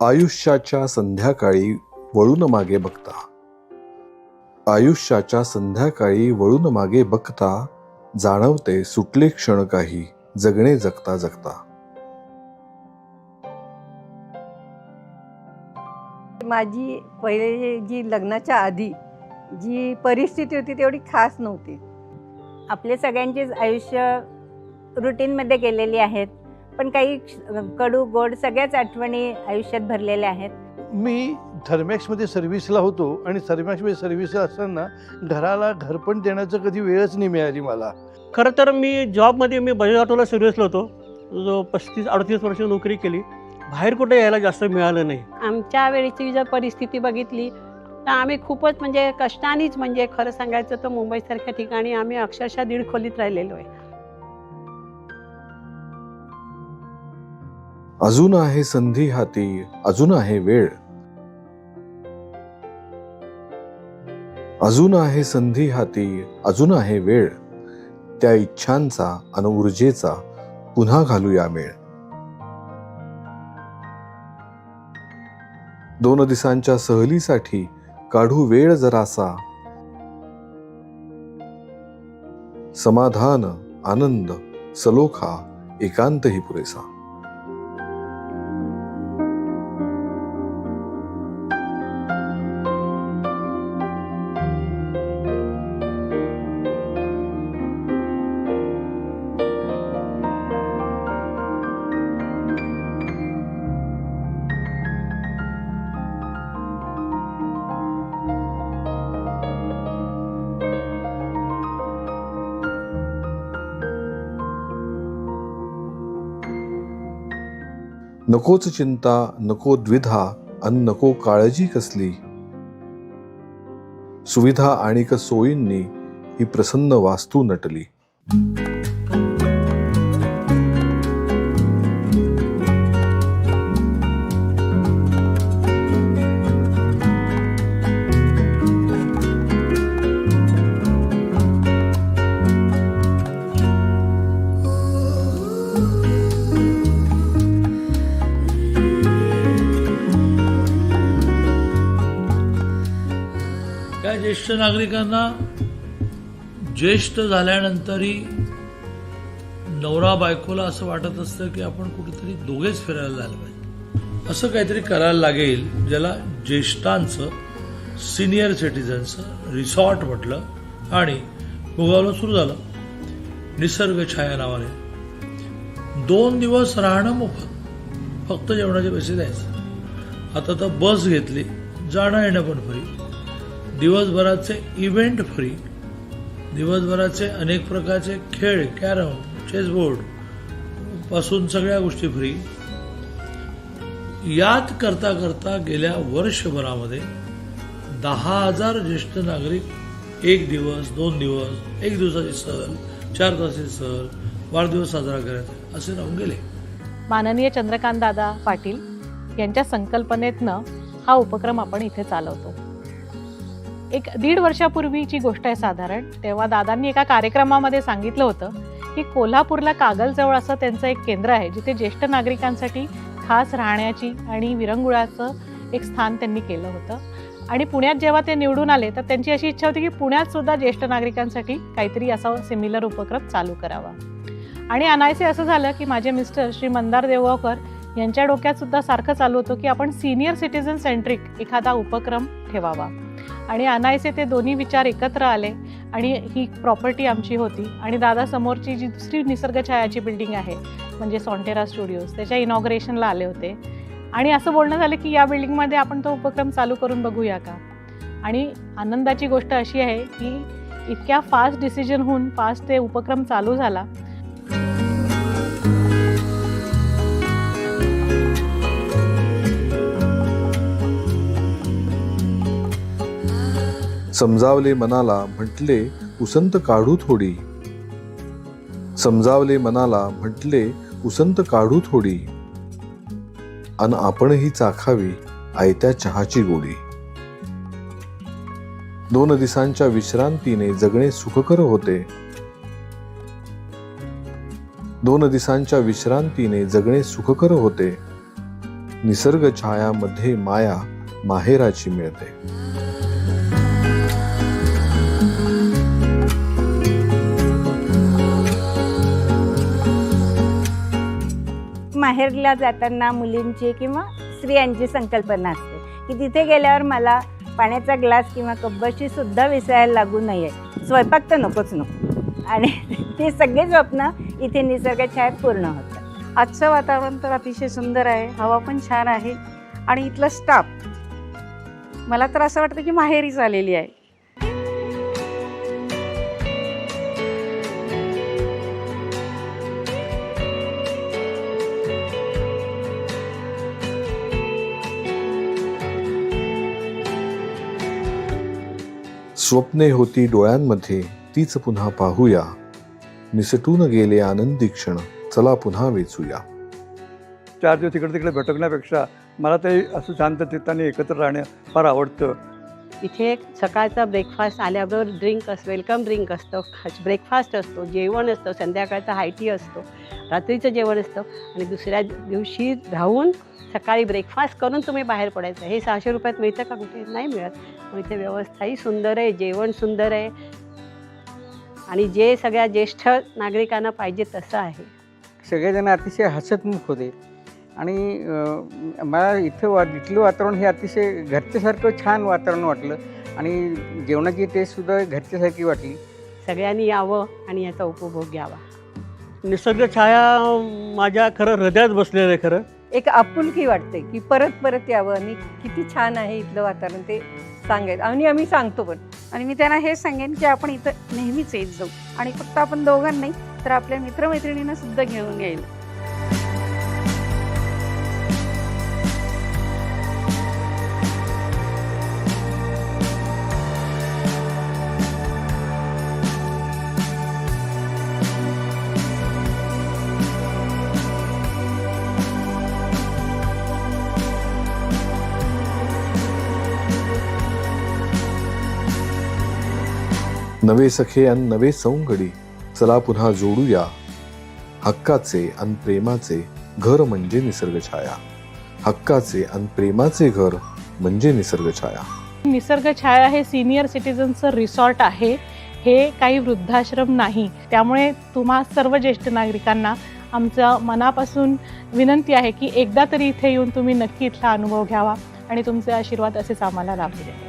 आयुष्याच्या संध्याकाळी वळून मागे बघता. आयुष्याच्या संध्याकाळी वळून मागे बघता जाणवते सुटले क्षण काही जगणे जगता जगता. माझी पहिले जी लग्नाच्या आधी जी परिस्थिती होती तेवढी खास नव्हती. आपले सगळ्यांचेच आयुष्य रुटीनमध्ये गेलेली आहेत. पण काही कडू गोड सगळ्याच आठवणी आयुष्यात भरलेल्या आहेत. मी थर्मॅक्समध्ये सर्व्हिसला होतो आणि थर्मॅक्समध्ये सर्व्हिसला असताना घराला घरपण देण्याचं कधी वेळच नाही मिळाली मला. खरं तर मी जॉबमध्ये मी बजाज ऑटोला सर्व्हिसला होतो. जो पस्तीस अडतीस वर्ष नोकरी केली. बाहेर कुठे यायला जास्त मिळालं नाही. आमच्या वेळेची जर परिस्थिती बघितली तर आम्ही खूपच म्हणजे कष्टानेच म्हणजे खरं सांगायचं तर मुंबईसारख्या ठिकाणी आम्ही अक्षरशः दीड खोलीत राहिलेलो आहे. अजून आहे संधी हाती अजून आहे वेळ. अजून आहे संधी हाती अजून आहे वेळ. त्या इच्छांचा अन ऊर्जेचा पुन्हा घालूया मेळ. दोन दिवसांच्या सहलीसाठी काढू वेळ जरासा. समाधान आनंद सलोखा एकांतही पुरेसा. नकोच चिंता नको द्विधा अन नको काळजी कसली. सुविधा आणि सोयींनी ही प्रसन्न वास्तू नटली. त्या ज्येष्ठ नागरिकांना ज्येष्ठ झाल्यानंतरही नवरा बायकोला असं वाटत असतं की आपण कुठेतरी दोघेच फिरायला जायला पाहिजे. असं काहीतरी करायला लागेल ज्याला ज्येष्ठांचं सिनियर सिटीजनचं रिसॉर्ट म्हटलं आणि भोगावलं सुरू झालं. निसर्ग छाया नावाने. दोन दिवस राहणं मोफत. फक्त जेवणाचे पैसे द्यायचं. आता तर बस घेतली जाणं येणं पण फ्री. दिवसभराचे इव्हेंट फ्री दिवसभराचे अनेक प्रकारचे खेळ कॅरम चेसबोर्डपासून सगळ्या गोष्टी फ्री यात करता करता गेल्या वर्षभरामध्ये दहा हजार ज्येष्ठ नागरिक एक दिवस दोन दिवस एक दिवसाची सहल चार तासाची सहल वाढदिवस साजरा करायचा असे राहून गेले. माननीय चंद्रकांत दादा पाटील यांच्या संकल्पनेतनं हा उपक्रम आपण इथे चालवतो. एक दीड वर्षापूर्वीची गोष्ट आहे साधारण. तेव्हा दादांनी एका कार्यक्रमामध्ये सांगितलं होतं की कोल्हापूरला कागलजवळ असं त्यांचं एक केंद्र आहे जिथे ज्येष्ठ नागरिकांसाठी खास राहण्याची आणि विरंगुळाचं एक स्थान त्यांनी केलं होतं. आणि पुण्यात जेव्हा ते निवडून आले तर त्यांची अशी इच्छा होती की पुण्यात सुद्धा ज्येष्ठ नागरिकांसाठी काहीतरी असा सिमिलर उपक्रम चालू करावा. आणि अनायसे असं झालं की माझे मिस्टर श्री मंदार देवगावकर यांच्या डोक्यात सुद्धा सारखं चालू होतं की आपण सिनियर सिटिझन सेंट्रिक एखादा उपक्रम ठेवावा. आणि अनायसे ते दोन्ही विचार एकत्र आले आणि ही प्रॉपर्टी आमची होती. आणि दादा समोरची जी दुसरी निसर्ग छायाची बिल्डिंग आहे म्हणजे सॉन्टेरा स्टुडिओज त्याच्या इनॉग्रेशनला आले होते. आणि असं बोलणं झालं की या बिल्डिंगमध्ये आपण तो उपक्रम चालू करून बघूया का? आणि आनंदाची गोष्ट अशी आहे की इतक्या फास्ट डिसिजन होऊन फास्ट ते उपक्रम चालू झाला. समजावले मनाला म्हटले उसंत काढू थोडी. समजावले मनाला म्हटले उसंत काढू थोडी. अन आपणही चाखावी आयत्या चहाची गोडी. दोन दिवसांच्या विश्रांतीने जगणे सुखकर होते. दोन दिवसांच्या विश्रांतीने जगणे सुखकर होते. निसर्ग छायामध्ये माया माहेराची मिळते. माहेरला जाताना मुलींची किंवा स्त्रियांची संकल्पना असते. की तिथे गेल्यावर मला पाण्याचा ग्लास किंवा कब्बशी सुद्धा विसरायला लागू नये. स्वयंपाक तर नकोच नको. आणि ती सगळी स्वप्न इथे निसर्ग छायात पूर्ण होतात. आजचं वातावरण तर अतिशय सुंदर आहे. हवा पण छान आहे. आणि इथलं स्टाफ मला तर असं वाटतं की माहेरीच आलेली आहे. स्वप्ने होती डोळ्यांमध्ये तीच पुन्हा पाहूया. निसटून गेले आनंदी क्षण चला पुन्हा वेचूया. चार दिवस तिकडे तिकडे भटकण्यापेक्षा मला ते असं शांत चित्ताने एकत्र राहणं फार आवडतं. इथे एक सकाळचा ब्रेकफास्ट आल्याबरोबर ड्रिंक अस वेलकम ड्रिंक असतं. ब्रेकफास्ट असतो जेवण असतं संध्याकाळचा हायटी असतो रात्रीचं जेवण असतं आणि दुसऱ्या दिवशी राहून सकाळी ब्रेकफास्ट करून तुम्ही बाहेर पडायचं. हे सहाशे रुपयात मिळतं का? कुठे? नाही मिळत. मग इथे व्यवस्थाही सुंदर आहे जेवण सुंदर आहे. आणि जे सगळ्या ज्येष्ठ नागरिकांना पाहिजे तसं आहे. सगळेजण अतिशय हसतमुख होते. आणि मला इथं वा इथलं वातावरण हे अतिशय घरच्यासारखं छान वातावरण वाटलं. आणि जेवणाची टेस्टसुद्धा घरच्यासारखी वाटली. सगळ्यांनी यावं आणि याचा उपभोग घ्यावा. निसर्ग छाया माझ्या खरं हृदयात बसलेलं आहे खरं. एक आपुलकी वाटते की परत परत यावं आणि किती छान आहे इथलं वातावरण ते सांगायचं. आणि आम्ही सांगतो पण. आणि मी त्यांना हेच सांगेन की आपण इथं नेहमीच येत जाऊ. आणि फक्त आपण दोघां नाही तर आपल्या मित्रमैत्रिणींना सुद्धा घेऊन येईल. नवे सखे अन नवे सौंगडी चला पुन्हा जोडूया. हक्काचे अन प्रेमाचे घर म्हणजे निसर्ग छाया. हक्काचे अन प्रेमाचे घर म्हणजे निसर्ग छाया. निसर्ग छाया हे सिनियर सिटीजनचं रिसॉर्ट आहे. हे काही वृद्धाश्रम नाही. त्यामुळे तुम्हा सर्व ज्येष्ठ नागरिकांना आमचं मनापासून विनंती आहे की एकदा तरी इथे येऊन तुम्ही नक्की इथला अनुभव घ्यावा आणि तुमचे आशीर्वाद असेच आम्हाला लाभले.